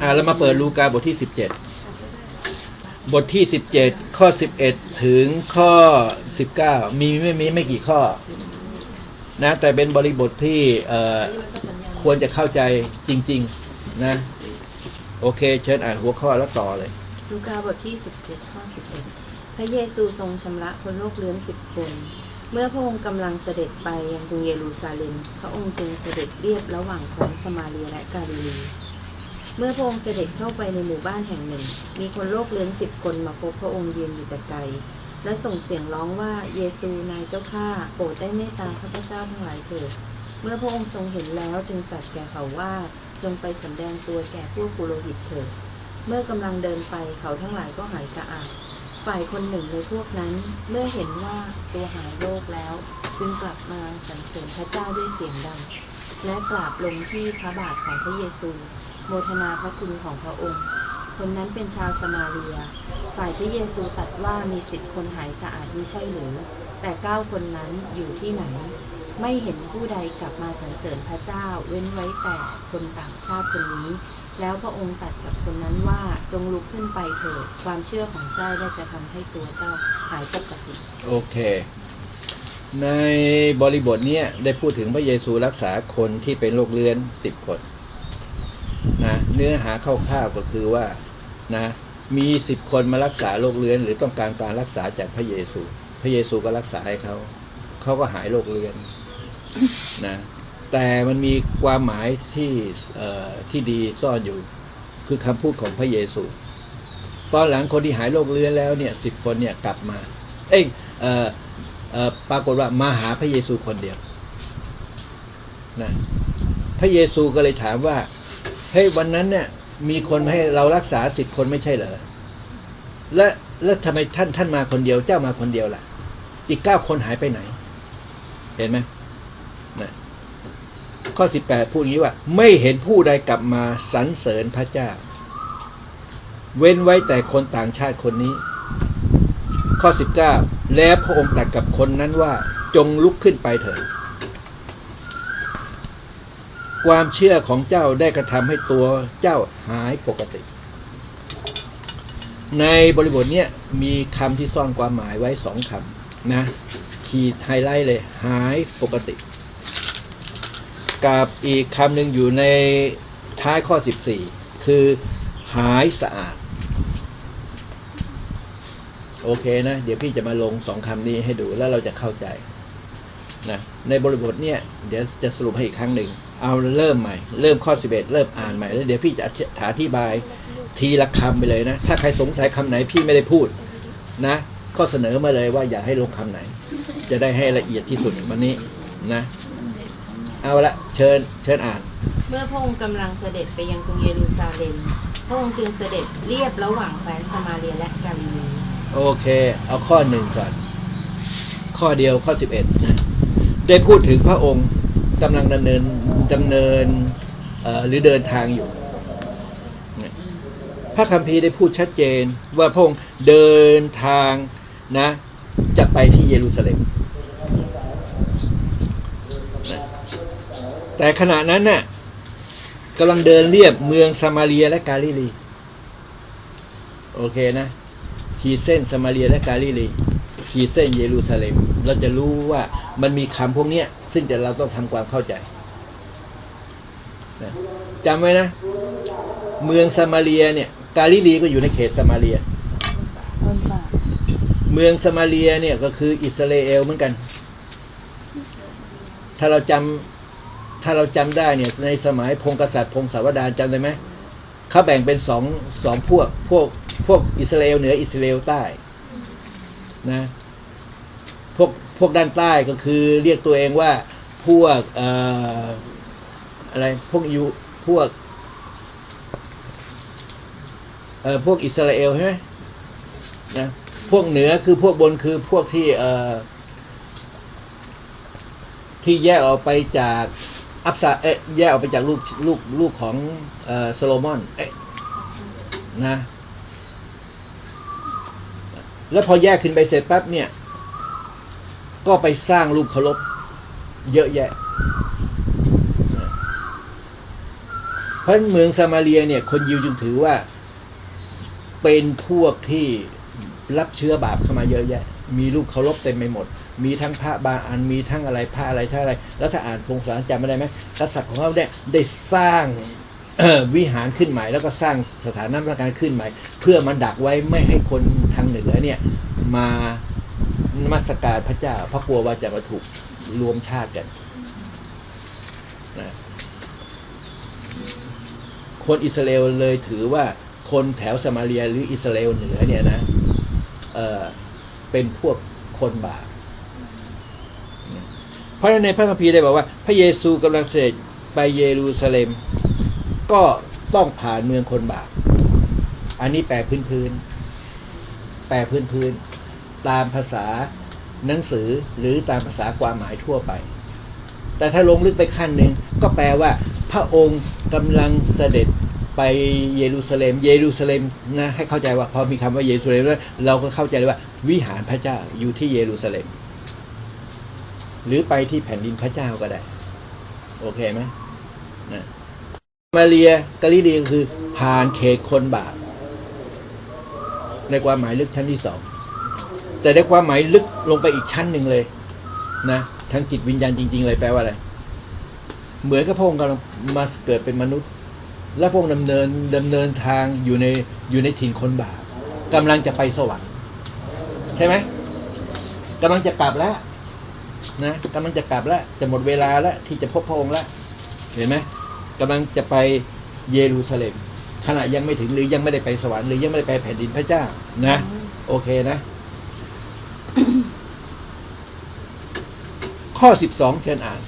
อ่าเรามาเปิดลูกาบทที่สิบเจ็ดบทที่สิบเจ็ดข้อสิบเอ็ดถึงข้อสิบเก้ามีไม่มีไม่กี่ข้อ นะ แต่เป็นบริบทที่เอ่อควรจะเข้าใจจริง ๆ นะ โอเค เชิญอ่านหัวข้อแล้วต่อเลย ลูกาบทที่17ข้อ11พระเยซูทรงชำระคนโรคเรื้อนสิบคน เมื่อพระองค์กำลังเสด็จไปยังกรุงเยรูซาเล็ม พระองค์จึงเสด็จเรียบระหว่างแคว้นสมาเรียและกาลิลี เมื่อพระองค์เสด็จเข้าไปในหมู่บ้านแห่งหนึ่ง มีคนโรคเรื้อนสิบคนมาพบพระองค์ยืนอยู่แต่ไกล และส่งเสียงร้องว่าเยซูนายเจ้าข้าโปรดได้เมตตาข้าพเจ้าทั้งหลายเถิด เมื่อพระองค์ทรงเห็นแล้วจึงตรัสแก่เขาว่าจงไปสำแดงตัวแก่พวกปุโรหิตเถิด เมื่อกำลังเดินไปเขาทั้งหลายก็หายสะอาด ฝ่ายคนหนึ่งในพวกนั้นเมื่อเห็นว่าตัวหายโรคแล้ว จึงกลับมาสรรเสริญพระเจ้าด้วยเสียงดัง และกราบลงที่พระบาทของพระเยซู โมทนาพระคุณของพระองค์ คนนั้นเป็นชาวสมาเรีย ฝ่ายพระเยซูตรัสว่ามีสิบคนหายสะอาดไม่ใช่หรือ แต่เก้าคนนั้นอยู่ที่ไหน ไม่เห็นผู้ใดกลับมาสรรเสริญพระเจ้า เว้นไว้แต่คนต่างชาติคนนี้ แล้วพระองค์ตรัสกับคนนั้นว่าจงลุกขึ้นไปเถิด ความเชื่อของเจ้าได้จะทำให้ตัวเจ้าหายปกติ โอเคในบริบทนี้ได้พูดถึงพระเยซูรักษาคนที่เป็นโรคเรื้อนสิบคน นะเนื้อหาคร่าวๆก็คือว่านะมีสิบคนมารักษาโรคเรื้อน หรือต้องการการรักษาจากพระเยซู พระเยซูก็รักษาให้เขาเขาก็หายโรคเรื้อนนะแต่มันมีความหมายที่เอ่อที่ดีซ่อนอยู่ คือคำพูดของพระเยซูตอนหลังคนที่หายโรคเรื้อนแล้วเนี่ยสิบคนเนี่ยกลับมา เอ้ยปรากฏว่ามาหาพระเยซูคนเดียวนะพระเยซูก็เลยถามว่า เฮ้ยวันนั้นเนี่ย มีคนมาให้เรารักษาสิบคนไม่ใช่เหรอและแล้วทำไมท่านท่านมาคนเดียวเจ้ามาคนเดียวล่ะ อีกเก้าคนหายไปไหน เห็นไหมนะข้อสิบแปดพูดอย่างนี้ว่า ไม่เห็นผู้ใดกลับมาสรรเสริญพระเจ้า เว้นไว้แต่คนต่างชาติคนนี้ ข้อ19แล้วพระองค์ตรัสกับคนนั้นว่า จงลุกขึ้นไปเถิด ความเชื่อของเจ้าได้กระทำให้ตัวเจ้าหายปกติ ในบริบทเนี้ยมีคำที่ซ่อนความหมายไว้สองคำนะ ขีดไฮไลท์เลย หายปกติ กับอีกคำหนึ่งอยู่ในท้ายข้อ 14 คือหายสะอาด โอเคนะ เดี๋ยวพี่จะมาลงสองคำนี้ให้ดูแล้วเราจะเข้าใจนะในบริบทเนี่ยเดี๋ยวจะสรุปให้อีกครั้งหนึ่ง เอาเริ่มใหม่ เริ่มข้อ11เริ่มอ่านใหม่แล้วเดี๋ยวพี่จะอธิบายทีละคำไปเลยนะ ถ้าใครสงสัยคำไหนพี่ไม่ได้พูดนะก็เสนอมาเลยว่าอย่าให้ลงคำไหน จะได้ให้ละเอียดที่สุดวันนี้นะ เอาละเชิญเชิญอ่าน เมื่อพระองค์กำลังเสด็จไปยังกรุงเยรูซาเล็มพระองค์จึงเสด็จเรียบระหว่างแคว้นสมาเรียและกาลิลีโอเค เอาข้อหนึ่งก่อน ข้อเดียวข้อสิบเอ็ดนะได้พูดถึงพระองค์ กำลังดำเนินดำเนินหรือเดินทางอยู่ พระคัมภีร์ได้พูดชัดเจนว่าพระองค์เดินทางนะ จะไปที่เยรูซาเล็ม แต่ขณะนั้นน่ะกำลังเดินเรียบเมืองซามาเรียและกาลิลี โอเคนะ ขีดเส้นสมาเรียและกาลิลี ขีดเส้นเยรูซาเล็ม เราจะรู้ว่ามันมีคำพวกเนี้ย ซึ่งจะเราต้องทำความเข้าใจนะจำไว้นะ เมืองสมาเรียเนี่ย กาลิลีก็อยู่ในเขตสมาเรีย เมืองสมาเรียเนี่ยก็คืออิสราเอลเหมือนกัน ถ้าเราจำถ้าเราจำได้เนี่ย ในสมัยพงศ์กษัตริย์พงศาวดารจำได้ไหมเขาแบ่งเป็นสองสองพวกพวกพวกอิสราเอลเหนืออิสราเอลใต้นะ พวกพวกด้านใต้ก็คือเรียกตัวเองว่าพวกเอ่ออะไรพวกยูพวกเอ่อพวกอิสราเอลใช่ไหมนะพวกเหนือคือพวกบนคือพวกที่เอ่อที่แยกออกไปจากอับซาเอ๊ะแยกออกไปจากลูกลูกลูกของเอ่อโซโลมอนเอ๊ะนะ แล้วพอแยกขึ้นไปเสร็จปั๊บเนี่ย ก็ไปสร้างรูปเคารพเยอะแยะ เพราะเมืองซามาเรียเนี่ย คนยิวจึงถือว่า เป็นพวกที่รับเชื้อบาปเข้ามาเยอะแยะ มีลูกเคารพเต็มไปหมด มีทั้งพระบาอันมีทั้งอะไรพระอะไรทั้งอะไร แล้วถ้าอ่านพงศาวดารจำไม่ได้ไหมกษัตริย์ของเขาเนี่ยได้สร้างวิหารขึ้นใหม่แล้วก็สร้างสถานะราชการขึ้นใหม่ เพื่อมันดักไว้ไม่ให้คนทางเหนือเนี่ย มา นมัสการพระเจ้า เพราะกลัวว่าจะมาถูกรวมชาติกันนะคนอิสราเอลเลยถือว่าคนแถวสมาเรียหรืออิสราเอลเหนือเนี่ยนะเออเป็นพวกคนบาปเพราะในพระคัมภีร์ได้บอกว่า พระเยซูกำลังเสด็จไปเยรูซาเล็ม ก็ต้องผ่านเมืองคนบาป อันนี้แปลพื้นพื้น แปลพื้นพื้น ตามภาษาหนังสือหรือตามภาษาความหมายทั่วไป แต่ถ้าลงลึกไปขั้นหนึ่งก็แปลว่า พระองค์กำลังเสด็จไปเยรูซาเล็ม เยรูซาเล็มนะให้เข้าใจว่าพอมีคำว่าเยรูซาเล็มแล้วเราก็เข้าใจเลยว่า วิหารพระเจ้าอยู่ที่เยรูซาเล็ม หรือไปที่แผ่นดินพระเจ้าก็ได้ โอเคไหมนะมาเรียกาลิดีก็คือผ่านเขตคนบาปในความหมายลึกชั้นที่สอง แต่ในความหมายลึกลงไปอีกชั้นหนึ่งเลยนะทางจิตวิญญาณจริง ๆ เลยแปลว่าอะไรเหมือนกับพระองค์กำลังมาเกิดเป็นมนุษย์ และพระองค์ดำเนินดำเนินทางอยู่ในอยู่ในถิ่นคนบาปกำลังจะไปสวรรค์ใช่ไหมกำลังจะกลับแล้วนะกำลังจะกลับแล้ว จะหมดเวลาแล้วที่จะพบพระองค์แล้วเห็นไหมกำลังจะไปเยรูซาเล็มขณะยังไม่ถึงหรือยังไม่ได้ไปสวรรค์หรือยังไม่ได้ไปแผ่นดินพระเจ้านะ โอเคนะ ข้อสิบสองเชิญอ่าน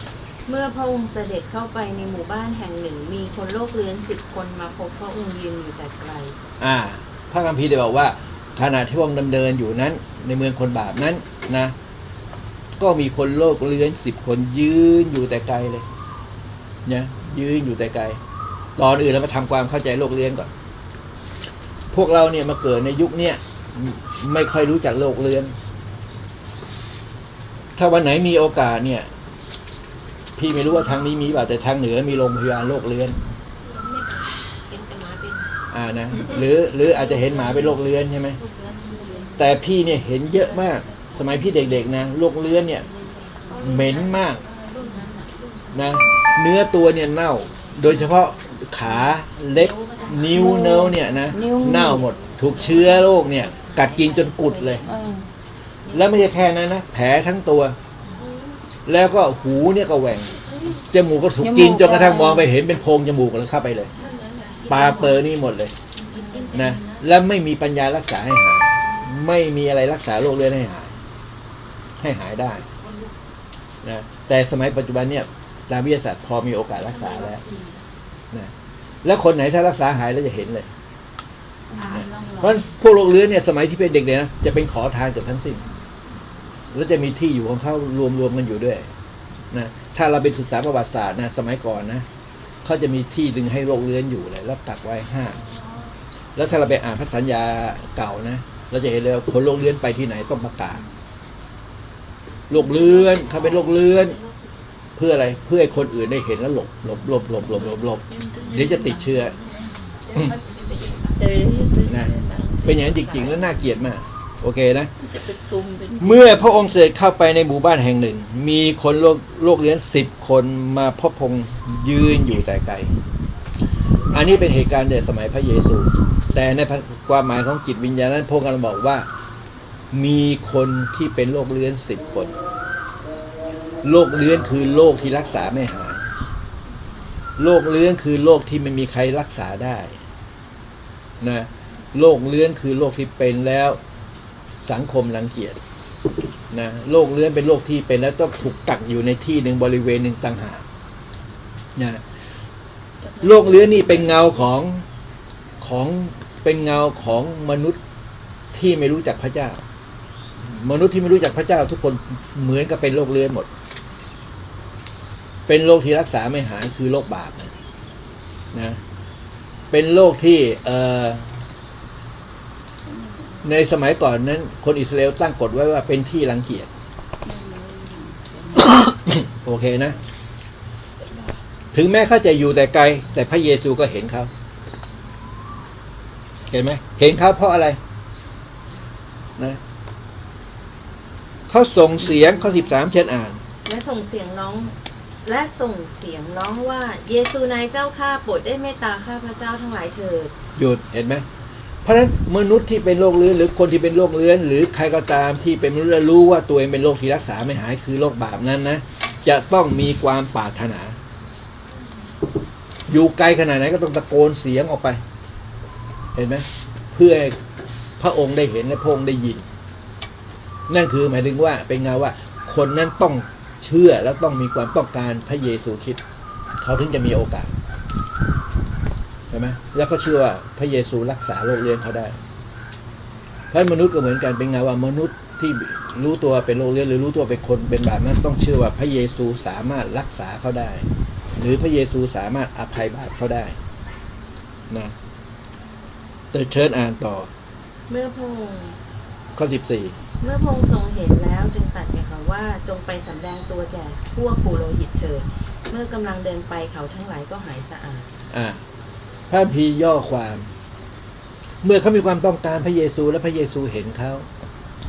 เมื่อพระองค์เสด็จเข้าไปในหมู่บ้านแห่งหนึ่ง มีคนโรคเรื้อนสิบคนมาพบพระองค์ยืนอยู่แต่ไกล อ่า พระคัมภีร์ได้บอกว่าขณะที่พระองค์ดำเนินอยู่นั้น ในเมืองคนบาปนั้นนะ ก็มีคนโลกเลื้อนสิบคนยืนอยู่แต่ไกลเลยเนี่ยยืนอยู่แต่ไกล ตอนอื่นเรามาทำความเข้าใจโลกเลื้อนก่อน พวกเราเนี่ยมาเกิดในยุคเนี้ยไม่ค่อยรู้จักโลกเลื้อน ถ้าวันไหนมีโอกาสเนี่ย พี่ไม่รู้ว่าทางนี้มีเปล่าแต่ทางเหนือมีโรงพยาบาลโรคเลื้อนเป็นแต่หมาเป็นอ่านะหรือหรืออาจจะเห็นหมาเป็นโรคเลื้อนใช่ไหมลูกเลือดลูกเลือดแต่พี่เนี่ยเห็นเยอะมาก สมัยพี่เด็กๆนะโรคเลื้อนเนี่ย เหม็นมากรุ่นนั้นน่ะรุ่นนะเนื้อตัวเนี่ยเน่า โดยเฉพาะขาเล็บนิ้วเนื้อเนี่ยนะนิ้วเน่าหมด ถูกเชื้อโรคเนี่ย กัดกินจนกุดเลยเออ แล้วไม่ใช่แค่นั้นนะแผลทั้งตัว แล้วก็หูเนี่ยก็แหว่งจมูกก็ถูกกินจนกระทั่งมองไปเห็นเป็นโพรงจมูกแล้วเข้าไปเลยปลาเปอร์นี่หมดเลยนะและไม่มีปัญญารักษาให้หายไม่มีอะไรรักษาโรคเรื้อนให้หาย ให้หายได้นะแต่สมัยปัจจุบันเนี่ยตามวิทยาศาสตร์พอมีโอกาสรักษาแล้วนะแล้วคนไหนถ้ารักษาหายแล้วจะเห็นเลยอ่าลองเพราะพวกโรคเรื้อนเนี่ยสมัยที่เป็นเด็กๆนะจะเป็นขอทานเกือบทั้งสิ้น แล้วจะมีที่อยู่ของเขารวมๆกันอยู่ด้วยนะถ้าเราไปศึกษาประวัติศาสตร์นะสมัยก่อนนะเขาจะมีที่ดึงให้โรคเรื้อนอยู่เลยแล้วตักไว้ห้ามแล้วถ้าเราไปอ่านพระสัญญาเก่านะเราจะเห็นเลยว่าคนโรคเลื้อนไปที่ไหนต้องประกาศโรคเลื้อนเขาเป็นโรคเลื้อน เพื่ออะไรเพื่อให้คนอื่นได้เห็นแล้วหลบหลบหลบหลบหลบหลบหลบเดี๋ยวจะติดเชื้อเออนะเป็นอย่างนั้นจริงๆแล้วน่าเกลียดมาก โอเคนะจะเป็นซุ่มเป็นเมื่อพระองค์เสด็จเข้าไปในหมู่บ้านแห่งหนึ่ง มีคนโรคโรคเลื้อนสิบคนมาพบพระองค์ยืนอยู่แต่ไกล อันนี้เป็นเหตุการณ์ในสมัยพระเยซู แต่ในความหมายของจิตวิญญาณนั้นพระองค์กำลังบอกว่ามีคนที่เป็นโรคเลื้อนสิบคนโรคเลื้อนคือโรคที่รักษาไม่หายโรคเลื้อนคือโรคที่ไม่มีใครรักษาได้นะโรคเลื้อนคือโรคที่เป็นแล้ว สังคมรังเกียจนะโรคเลื้อนเป็นโรคที่เป็นแล้วต้องถูกกักอยู่ในที่หนึ่งบริเวณหนึ่งต่างหากนะโรคเลื้อนนี่เป็นเงาของของเป็นเงาของมนุษย์ที่ไม่รู้จักพระเจ้า มนุษย์ที่ไม่รู้จักพระเจ้า ทุกคนเหมือนกับเป็นโรคเลื้อนหมด เป็นโรคที่รักษาไม่หายคือโรคบาปนะนะเป็นโรคที่เอ่อ ในสมัยก่อนนั้น คนอิสราเอลตั้งกฎไว้ว่าเป็นที่รังเกียจโอเคนะ ถึงแม้เขาจะอยู่แต่ไกล แต่พระเยซูก็เห็นเขาเห็นไหมเห็นเขาเพราะอะไร นะเขาส่งเสียงข้อสิบสามเช่นอ่าน และส่งเสียงร้อง และส่งเสียงร้องว่า เยซูนายเจ้าข้าโปรดได้เมตตาข้าพระเจ้าทั้งหลายเถิดหยุดเห็นไหม เพราะฉะนั้นมนุษย์ที่เป็นโรคเรื้อนหรือคนที่เป็นโรคเรื้อน หรือใครก็ตามที่เป็นมนุษย์รู้ว่าตัวเองเป็นโรคที่รักษาไม่หายคือโรคบาปนั้นนะจะต้องมีความปรารถนา อยู่ไกลขนาดไหนก็ต้องตะโกนเสียงออกไป เห็นไหมเพื่อพระองค์ได้เห็นและพระองค์ได้ยิน นั่นคือหมายถึงว่าเป็นไงว่า คนนั้นต้องเชื่อแล้วต้องมีความต้องการพระเยซูคริดเขาถึงจะมีโอกาส ช่ไหมแล้วก็เชื่อว่าพระเยซูรักษาโรคเรื้อนเขาได้เพราะมนุษย์ก็เหมือนกันเป็นไงว่ามนุษย์ที่รู้ตัวเป็นโรคเรื้อนหรือรู้ตัวเป็นคนเป็นบาปนั้นต้องเชื่อว่าพระเยซูสามารถรักษาเขาได้ หรือพระเยซูสามารถอภัยบาปเขาได้นะแต่เชิญอ่านต่อ เมื่อพระองค์ข้อสิบสี่เมื่อพระองค์ทรงเห็นแล้วจึงตรัสแก่เขาว่าจงไปสำแดงตัวแก่พวกปุโรหิตเถิดเมื่อกำลังเดินไปเขาทั้งหลายก็หายสะอาดอ่าพ ระพีย่อความ เมื่อเขามีความต้องการพระเยซูและพระเยซูเห็นเขา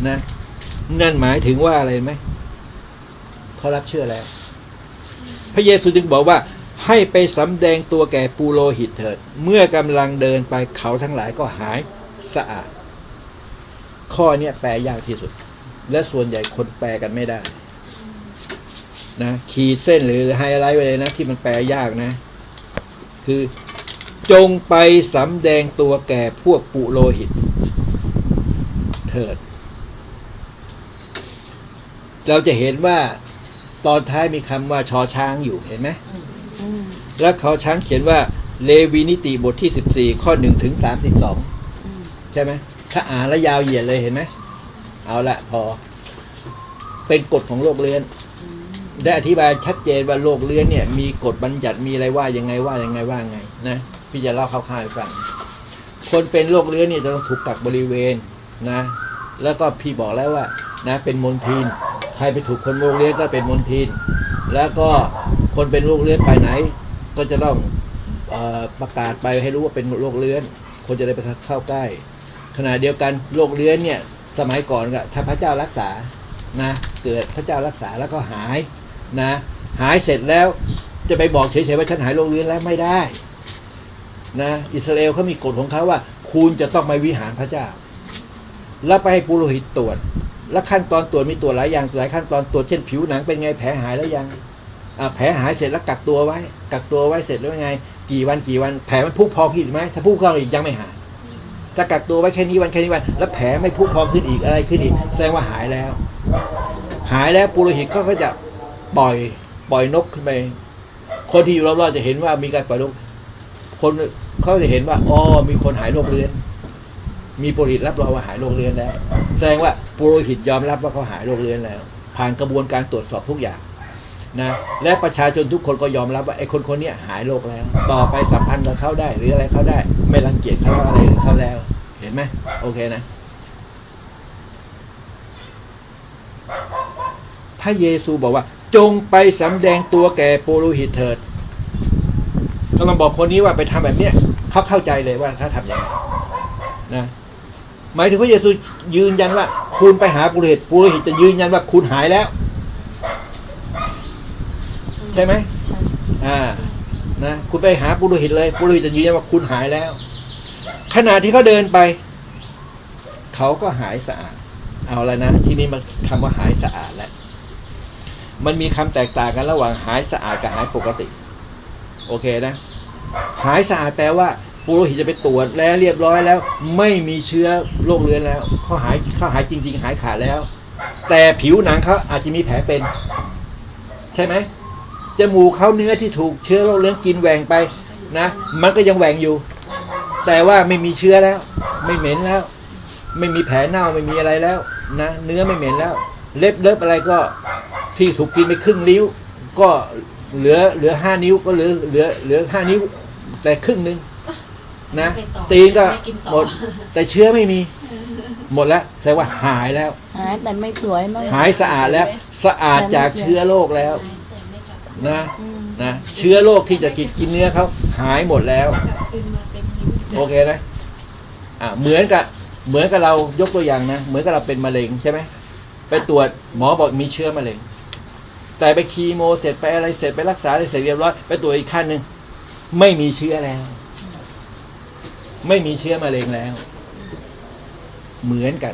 นะ นั่นหมายถึงว่าอะไรไหมเขารับเชื่อแล้ว พระเยซูจึงบอกว่า ให้ไปสำแดงตัวแก่ปูโรหิตเถิด เมื่อกำลังเดินไปเขาทั้งหลายก็หายสะอาด ข้อเนี้ยแปลยากที่สุด และส่วนใหญ่คนแปลกันไม่ได้นะขีดเส้นหรือไฮไลท์ไว้เลยนะ ที่มันแปลยากนะ คือ จงไปสำแดงตัวแก่พวกปุโรหิต เถิด เราจะเห็นว่าตอนท้ายมีคำว่าชอช้างอยู่เห็นไหมอืมแล้วเขาช้างเขียนว่า เลวีนิติบทที่สิบสี่ข้อหนึ่งถึงสามสิบสองอืมใช่ไหมถ้าอ่านแล้วยาวเหยียดเลยเห็นไหมเอาละพอ เป็นกฎของโลกเรือนอืมได้อธิบายชัดเจนว่าโลกเรือนเนี่ยมีกฎบัญญัติมีอะไรว่ายังไงว่ายังไงว่าไงนะ พี่จะเล่าคร่าวๆให้ฟังคนเป็นโรคเรื้อนเนี่ยจะต้องถูกกักบริเวณนะ แล้วก็พี่บอกแล้วว่า นะ เป็นมลทิน ใครไปถูกคนโรคเรื้อนก็เป็นมลทิน แล้วก็คนเป็นโรคเรื้อนไปไหน ก็จะต้องออประกาศไปให้รู้ว่าเป็นโรคเรื้อน คนจะได้ไปเข้าใกล้ ขณะเดียวกันโรคเรื้อนเนี่ย สมัยก่อนก็ถ้าพระเจ้ารักษานะ เกิดพระเจ้ารักษาแล้วก็หายนะ หายเสร็จแล้วจะไปบอกเฉยๆว่าฉันหายโรคเรื้อนแล้วไม่ได้ นะอิสราเอลเขามีกฎของเขาว่า คุณจะต้องไปวิหารพระเจ้า แล้วไปให้ปุโรหิตตรวจ แล้วขั้นตอนตรวจมีตรวจหลายอย่างหลายขั้นตอนตรวจเช่นผิวหนังเป็นไงแผลหายแล้วยังแผลหายเสร็จแล้วกักตัวไว้ กักตัวไว้เสร็จแล้วไง กี่วันกี่วันแผลมันพุพองขึ้นไหมถ้าพุพองอีกยังไม่หายถ้ากักตัวไว้แค่นี้วันแค่นี้วัน แล้วแผลไม่พุพองขึ้นอีกอะไรขึ้นอีกแสดงว่าหายแล้ว หายแล้วปุโรหิตก็จะปล่อยปล่อยนกขึ้นไปคนที่อยู่รอบๆจะเห็นว่ามีการปล่อยนก คนเขาจะเห็นว่าอ๋อมีคนหายโรคเรื้อนมีปุโรหิตรับรองว่าหายโรคเรื้อนแล้วแสดงว่าปุโรหิตยอมรับว่าเขาหายโรคเรื้อนแล้ว ผ่านกระบวนการตรวจสอบทุกอย่างนะและประชาชนทุกคนก็ยอมรับว่าไอ้คนคนนี้หายโรคแล้ว ต่อไปสัมพันธ์กับเขาได้ หรืออะไรเขาได้ ไม่รังเกียจเขาอะไรเขาแล้ว เห็นไหมโอเคนะ ถ้าเยซูบอกว่า จงไปสำแดงตัวแก่ปุโรหิตเถิด กำลังบอกคนนี้ว่าไปทำแบบเนี้ยเขาเข้าใจเลยว่าเขาทำยังไงนะหมายถึงพระเยซูยืนยันว่า คุณไปหาปุโรหิตปุโรหิตจะยืนยันว่าคุณหายแล้ว ใช่ไหมใช่อ่า นะคุณไปหาปุโรหิตเลยปุโรหิตจะยืนยันว่าคุณหายแล้ว ขณะที่เขาเดินไป เขาก็หายสะอาด เอาแล้วนะที่นี่มันคำว่าหายสะอาดแล้วมันมีคำแตกต่างกันระหว่างหายสะอาดกับหายปกติ โอเคนะ หายสะอาดแปลว่าปุโรหิตจะไปตรวจแล้วเรียบร้อยแล้ว ไม่มีเชื้อโรคเรื้อนแล้วเขาหายเขาหายจริง ๆ หายขาดแล้ว แต่ผิวหนังเขาอาจจะมีแผลเป็น ใช่ไหมจมูกเขาเนื้อที่ถูกเชื้อโรคเรื้อนกินแหว่งไปนะมันก็ยังแหว่งอยู่ แต่ว่าไม่มีเชื้อแล้ว ไม่เหม็นแล้ว ไม่มีแผลเน่าไม่มีอะไรแล้วนะเนื้อไม่เหม็นแล้ว เล็บเล็บอะไรก็ที่ถูกกินไปครึ่งนิ้ว ก็ เหลือเหลือห้านิ้วก็เหลือเหลือเหลือห้านิ้ว แต่ครึ่งหนึ่งนะไปต่อตีนก็ไม่กินต่อหมด แต่เชื้อไม่มี หมดแล้วแสดงว่าหายแล้ว หายแต่ไม่สวยมากหายสะอาดแล้ว สะอาดจากเชื้อโรคแล้วแต่ไม่กลับนะอืมนะเชื้อโรคที่จะกินกินเนื้อเขาหายหมดแล้วขึ้นมาเป็นนิ้ว โอเคนะอ่าเหมือนกับเหมือนกับเรายกตัวอย่างนะเหมือนกับเราเป็นมะเร็งใช่ไหมไปตรวจหมอบอกมีเชื้อมะเร็ง แต่ไปคีโมเสร็จไปอะไรเสร็จไปรักษาอะไรเสร็จเรียบร้อยไปตรวจอีกขั้นหนึ่งไม่มีเชื้อแล้ว ไม่มีเชื้อมะเร็งแล้ว เหมือนกัน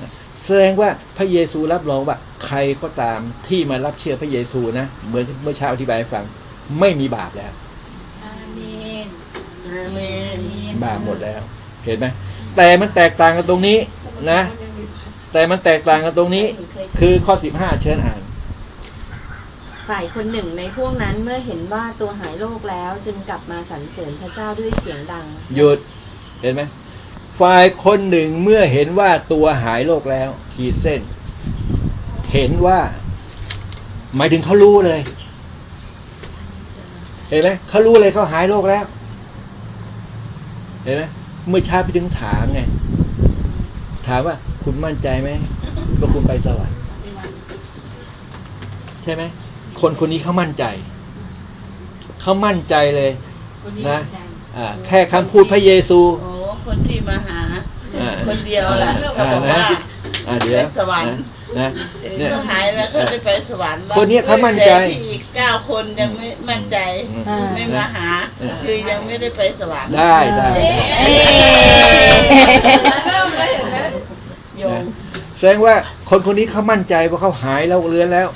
นะแสดงว่าพระเยซูรับรองว่า ใครก็ตามที่มารับเชื่อพระเยซูนะเหมือนเมื่อเช้าอธิบายให้ฟัง ไม่มีบาปแล้วอาเมนอาเมนบาปหมดแล้ว เห็นไหมแต่มันแตกต่างกันตรงนี้นะ แต่มันแตกต่างกันตรงนี้ คือข้อสิบห้าเชิญอ่าน ฝ่ายคนหนึ่งในพวกนั้นเมื่อเห็นว่าตัวหายโรคแล้วจึงกลับมาสรรเสริญพระเจ้าด้วยเสียงดัง หยุดเห็นไหมฝ่ายคนหนึ่งเมื่อเห็นว่าตัวหายโรคแล้ว ขีดเส้น เห็นว่า หมายถึงเขารู้เลย เห็นไหมเขารู้เลยเขาหายโรคแล้ว เห็นไหมเมื่อเช้าพี่ถึงถามไงถามว่า คุณมั่นใจไหมว่าคุณไปสวรรค์ใช่ไหม คนคนนี้เขามั่นใจ เขามั่นใจเลยคนนี้นะใจอ่าแค่คำพูดพระเยซูโอ้คนที่มาหาอ่าคนเดียวแหละอ่าเขาบอกนะว่าอ่าเดี๋ยวไปสวรรค์นะนะเนี่ยเขาหายแล้วเขาจะไปสวรรค์แล้วคนเนี้ยเขามั่นใจแต่ที่อีกเก้าคนยังไม่มั่นใจอืมไม่มาหาเออคือยังไม่ได้ไปสวรรค์ได้ได้ได้เอ๊ะเริ่มเลยเห็นไหมโยมแสดงว่าคนคนนี้เขามั่นใจว่าเขาหายโรคเรื้อนแล้ว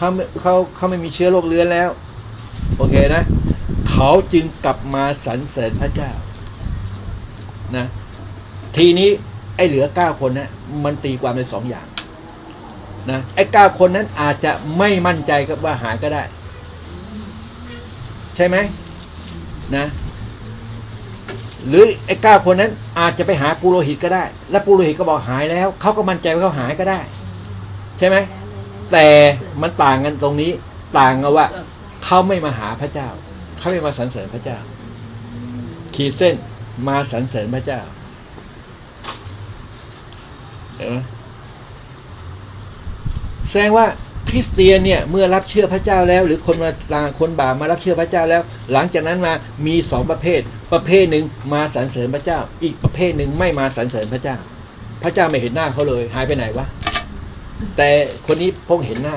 เขาไม่เขาเขาไม่มีเชื้อโรคเรื้อนแล้ว โอเคนะ เขาจึงกลับมาสรรเสริญพระเจ้า นะ ทีนี้ไอ้เหลือเก้าคนนะมันตีความในสองอย่าง นะไอ้เก้าคนนั้นอาจจะไม่มั่นใจกับว่าหายก็ได้ ใช่ไหมนะหรือไอ้เก้าคนนั้นอาจจะไปหาปุโรหิตก็ได้ แล้วปุโรหิตก็บอกหายแล้ว เขาก็มั่นใจว่าเขาหายก็ได้ ใช่ไหม แต่มันต่างกันตรงนี้ ต่างกันว่าเขาไม่มาหาพระเจ้าเขาไม่มาสรรเสริญพระเจ้า ขีดเส้นมาสรรเสริญพระเจ้าเห็นไหมแสดงว่าคริสเตียนเนี่ยเมื่อรับเชื่อพระเจ้าแล้ว หรือคนมาต่างคนบาปมารับเชื่อพระเจ้าแล้ว หลังจากนั้นมามีสองประเภท ประเภทหนึ่งมาสรรเสริญพระเจ้า อีกประเภทหนึ่งไม่มาสรรเสริญพระเจ้า พระเจ้าไม่เห็นหน้าเขาเลย หายไปไหนวะ แต่คนนี้พงเห็นหน้า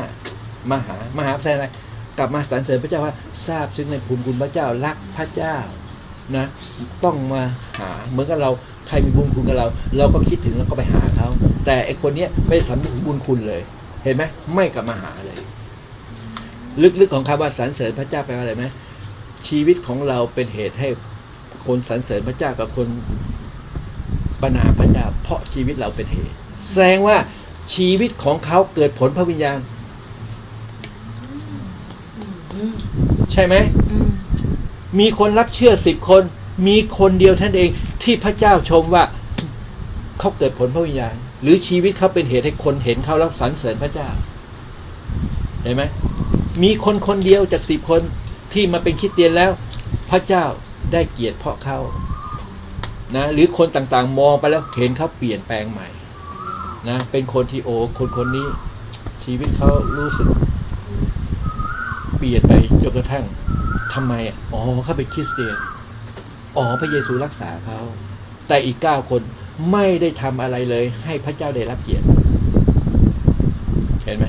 มาหามาหาแทนอะไรกลับมาสรรเสริญพระเจ้าว่าทราบซึ่งในบุญคุณพระเจ้ารักพระเจ้านะต้องมาหาเหมือนกับเราใครมีบุญคุณกับเรา เราก็คิดถึงแล้วก็ไปหาเขาแต่ไอคนเนี้ยไม่สำนึกบุญคุณเลย เห็นไหมไม่กลับมาหาเลย ลึกๆของคำว่าสรรเสริญพระเจ้าแปลว่าอะไรไหมชีวิตของเราเป็นเหตุให้คนสรรเสริญพระเจ้ากับคนประนามพระเจ้าเพราะชีวิตเราเป็นเหตุ แสดงว่า ชีวิตของเขาเกิดผลพระวิญญาณ ใช่ไหม มีคนรับเชื่อสิบคน มีคนเดียวท่านเองที่พระเจ้าชมว่าเขาเกิดผลพระวิญญาณ หรือชีวิตเขาเป็นเหตุให้คนเห็นเขาแล้วสรรเสริญพระเจ้า เห็นไหม มีคนคนเดียวจากสิบคนที่มาเป็นคริสเตียนแล้ว พระเจ้าได้เกียรติเพราะเขานะหรือคนต่างๆ มองไปแล้วเห็นเขาเปลี่ยนแปลงใหม่ นะเป็นคนที่โอคนคนนี้ ชีวิตเขารู้สึก เปลี่ยนไปจนกระทั่งทำไมอ๋อเขาเป็นคริสเตียนอ๋อพระเยซูรักษาเขาแต่อีกเก้าคนไม่ได้ทำอะไรเลย ให้พระเจ้าได้รับเกียรติเห็นไหม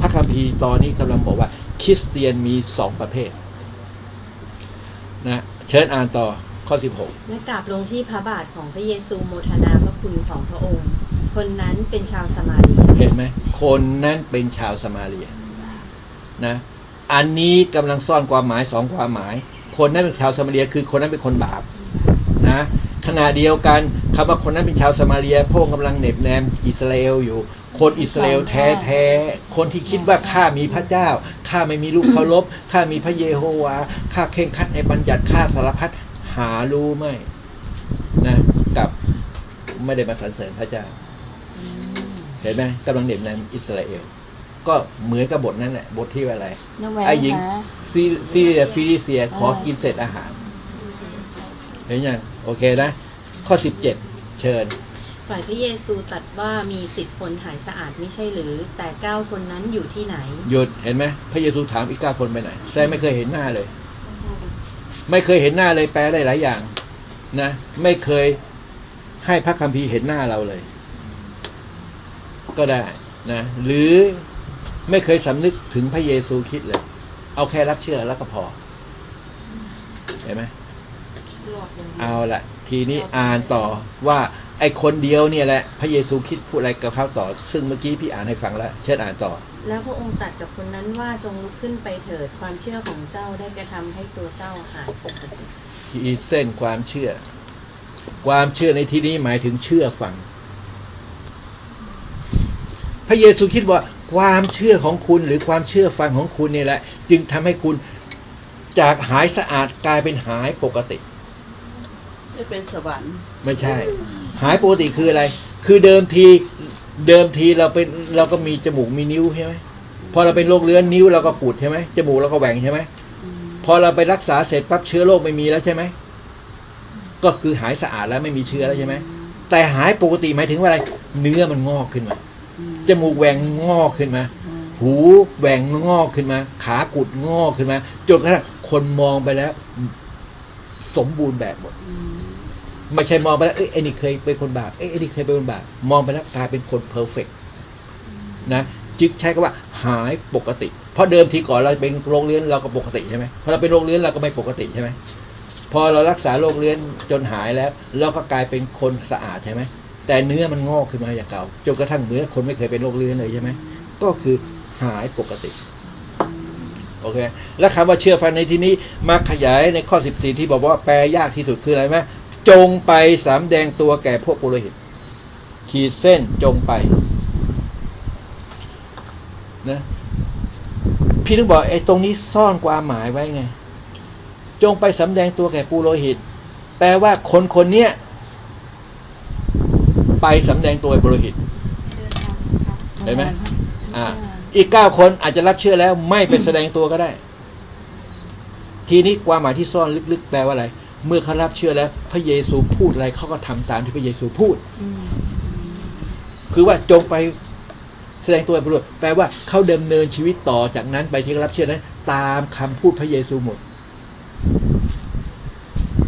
พระคัมภีร์ตอนนี้กำลังบอกว่า คริสเตียนมีสองประเภท นะเชิญอ่านต่อข้อสิบหกและกราบลงที่พระบาทของพระเยซูโมทนาพระคุณของพระองค์ คนนั้นเป็นชาวสมาเรียเห็นไหมคนนั้นเป็นชาวสมาเรียนะ อันนี้กำลังซ่อนความหมายสองความหมาย คนนั้นเป็นชาวสมาเรียคือคนนั้นเป็นคนบาปนะขณะเดียวกันคำว่าคนนั้นเป็นชาวสมาเรียพระองค์กำลังเหน็บแนมอิสราเอลอยู่ คนอิสราเอลแท้แท้ๆคนที่คิดว่าข้ามีพระเจ้าข้าไม่มีลูกเคารพข้ามีพระเยโฮวาข้าเข่งคัดในบัญญัติข้าสารพัดหารู้ไหมนะกับไม่ได้มาสรรเสริญพระเจ้า เห็นไหมกำลังเหน็บแนมอิสราเอล ก็เหมือนกับบทนั้นแหละบทที่ว่าอะไรน้องแหวนไอ้หญิงคะซีซีเรียฟิลิเซียขอกินเสร็จอาหาร เห็นยังโอเคนะ ข้อสิบเจ็ดเชิญฝ่ายพระเยซูตรัสว่ามีสิบคนหายสะอาดไม่ใช่หรือ แต่เก้าคนนั้นอยู่ที่ไหน หยุดเห็นไหมพระเยซูถามอีกเก้าคนไปไหนแซมไม่เคยเห็นหน้าเลย ไม่เคยเห็นหน้าเลยแปลได้หลายอย่าง นะ ไม่เคยให้พระคัมภีร์เห็นหน้าเราเลย ก็ได้นะหรือไม่เคยสำนึกถึงพระเยซูคริดเลย เอาแค่รับเชื่อแล้วก็พอเห็นไหมหลอกอย่างเดียวเอาละทีนี้อ่านต่อว่าไอ้คนเดียวเนี่ยแหละ พระเยซูคริดพูดอะไรกับเขาต่อ ซึ่งเมื่อกี้พี่อ่านให้ฟังแล้ว เชิญอ่านต่อ แล้วพระองค์ตรัสกับคนนั้นว่าจงลุกขึ้นไปเถิดความเชื่อของเจ้าได้กระทำให้ตัวเจ้าหายปกติขีดเส้นความเชื่อ ความเชื่อในที่นี้หมายถึงเชื่อฟัง พระเยซูคิดว่าความเชื่อของคุณหรือความเชื่อฟังของคุณนี่แหละ จึงทำให้คุณจากหายสะอาดกลายเป็นหายปกติได้เป็นสวรรค์ไม่ใช่ หายปกติคืออะไร คือเดิมทีเดิมทีเราเป็นเราก็มีจมูกมีนิ้วใช่ไหมพอเราเป็นโรคเรื้อนนิ้วเราก็ปูดใช่ไหมจมูกเราก็แหว่งใช่ไหมพอเราไปรักษาเสร็จปั๊บเชื้อโรคไม่มีแล้วใช่ไหมก็คือหายสะอาดแล้วไม่มีเชื้อแล้วใช่ไหมแต่หายปกติหมายถึงว่าอะไร เนื้อมันงอกขึ้นมา จมูกแหว่งงอกขึ้นมา หูแหว่งงอกขึ้นมา ขากุดงอกขึ้นมาจนกระทั่งคนมองไปแล้ว สมบูรณ์แบบหมดไม่ใช่มองไปแล้วเอ้ยไอ้นี่เคยเป็นคนบาปเอ้ยไอ้นี่เคยเป็นคนบาปมองไปแล้วกลายเป็นคนเพอร์เฟกนะจึงใช้คำว่า หายปกติ เพราะเดิมทีก่อนเราเป็นโรคเรื้อนเราก็ปกติใช่ไหมพอเราเป็นโรคเรื้อนเราก็ไม่ปกติใช่ไหมพอเรารักษาโรคเรื้อนจนหายแล้ว เราก็กลายเป็นคนสะอาดใช่ไหม แต่เนื้อมันงอกขึ้นมาอย่างเก่าจนกระทั่งเหมือคนไม่เคยเป็นโรคเรื้อนเลยใช่ไหมก็คือหายปกติโอเคแล้วคำว่าเชื่อฟังในที่นี้มาขยายในข้อ 14 ที่บอกว่าแปลยากที่สุดคืออะไรไหมจงไปสำแดงตัวแก่พวกปุโรหิต ขีดเส้นจงไปนะพี่ต้องบอกไอ้ตรงนี้ซ่อนความหมายไว้ไง จงไปสำแดงตัวแก่ปุโรหิต แปลว่าคนคนเนี้ย ไปสำแดงตัวแก่ปุโรหิตเห็นไหมอ่า อีกเก้าคนอาจจะรับเชื่อแล้ว ไม่ไปแสดงตัวก็ได้ ทีนี้ความหมายที่ซ่อนลึกๆแปลว่าอะไร เมื่อเขารับเชื่อแล้ว พระเยซูพูดอะไรเขาก็ทำตามที่พระเยซูพูดคือว่าจงไปแสดงตัวเป็นบุรุษแปลว่าเขาดำเนินชีวิตต่อจากนั้นไปที่เขารับเชื่อนั้น ตามคำพูดพระเยซูหมด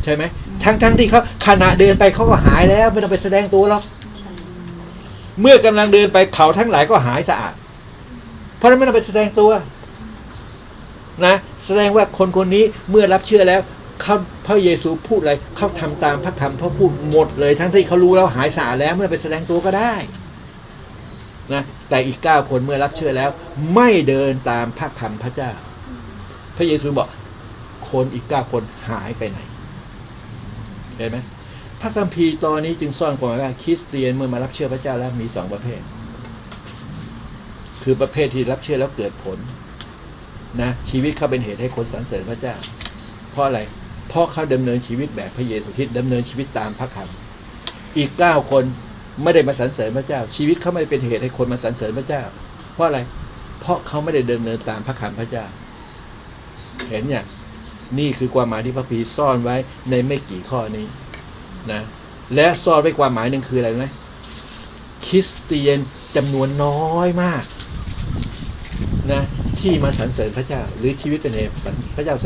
ใช่ไหมทั้งทั้งๆที่เขาขณะเดินไปเขาก็หายแล้ว ไม่ต้องไปแสดงตัวหรอกใช่ เมื่อกำลังเดินไปเขาทั้งหลายก็หายสะอาด เพราะนั้นไม่ต้องไปแสดงตัว นะ แสดงว่าคนคนนี้เมื่อรับเชื่อแล้วเขาพระเยซูพูดอะไรเขาทำตามพระธรรมพระพูดหมดเลย ทั้งที่เขารู้แล้วหายสะอาดแล้ว ไม่ต้องไปแสดงตัวก็ได้นะแต่อีกเก้าคนเมื่อรับเชื่อแล้ว ไม่เดินตามพระธรรมพระเจ้า พระเยซูบอก คนอีกเก้าคนหายไปไหนเห็นไหม พระคัมภีร์ตอนนี้จึงซ่อนความหมาว่าคริสเตียนเมื่อมารับเชื่อพระเจ้าแล้วมีสองประเภท คือประเภทที่รับเชื่อแล้วเกิดผลนะชีวิตเขาเป็นเหตุให้คนสรรเสริญพระเจ้า เพราะอะไร เพราะเขาดำเนินชีวิตแบบพระเยซูคริสต์ดำเนินชีวิตตามพระคำอีกเก้าคนไม่ได้มาสรรเสริญพระเจ้า ชีวิตเขาไม่ได้เป็นเหตุให้คนมาสรรเสริญพระเจ้า เพราะอะไร เพราะเขาไม่ได้ดำเนินตามพระคำพระเจ้า เห็นอย่างนี่คือความหมายที่พระพีซ่อนไว้ในไม่กี่ข้อนี้ นะและซ่อนไว้ความหมายหนึ่งคืออะไรไหมคริสเตียนจำนวนน้อยมากนะที่มาสรรเสริญพระเจ้า หรือชีวิตเป็นเหตุพระเจ้า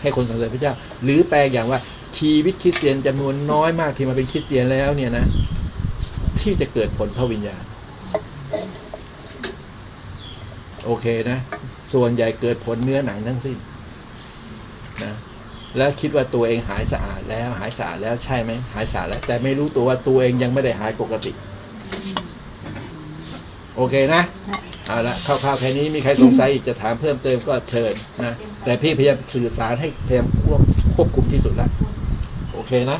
ให้คนสรรเสริญพระเจ้า หรือแปลอย่างว่าชีวิตคริสเตียนจำนวนน้อยมากที่มาเป็นคริสเตียนแล้วเนี่ยนะที่จะเกิดผลพระวิญญาณ โอเคนะ ส่วนใหญ่เกิดผลเนื้อหนังทั้งสิ้นนะ แล้วคิดว่าตัวเองหายสะอาดแล้ว หายสะอาดแล้วใช่ไหมหายสะอาดแล้ว แต่ไม่รู้ตัวว่าตัวเองยังไม่ได้หายปกติ โอเคนะเอาละคร่าวๆแค่นี้มีใครสงสัยอีกจะถามเพิ่มเติมก็เชิญนะแต่พี่พยายามสื่อสารให้พยายามควบคุมที่สุดแล้วโอเคนะ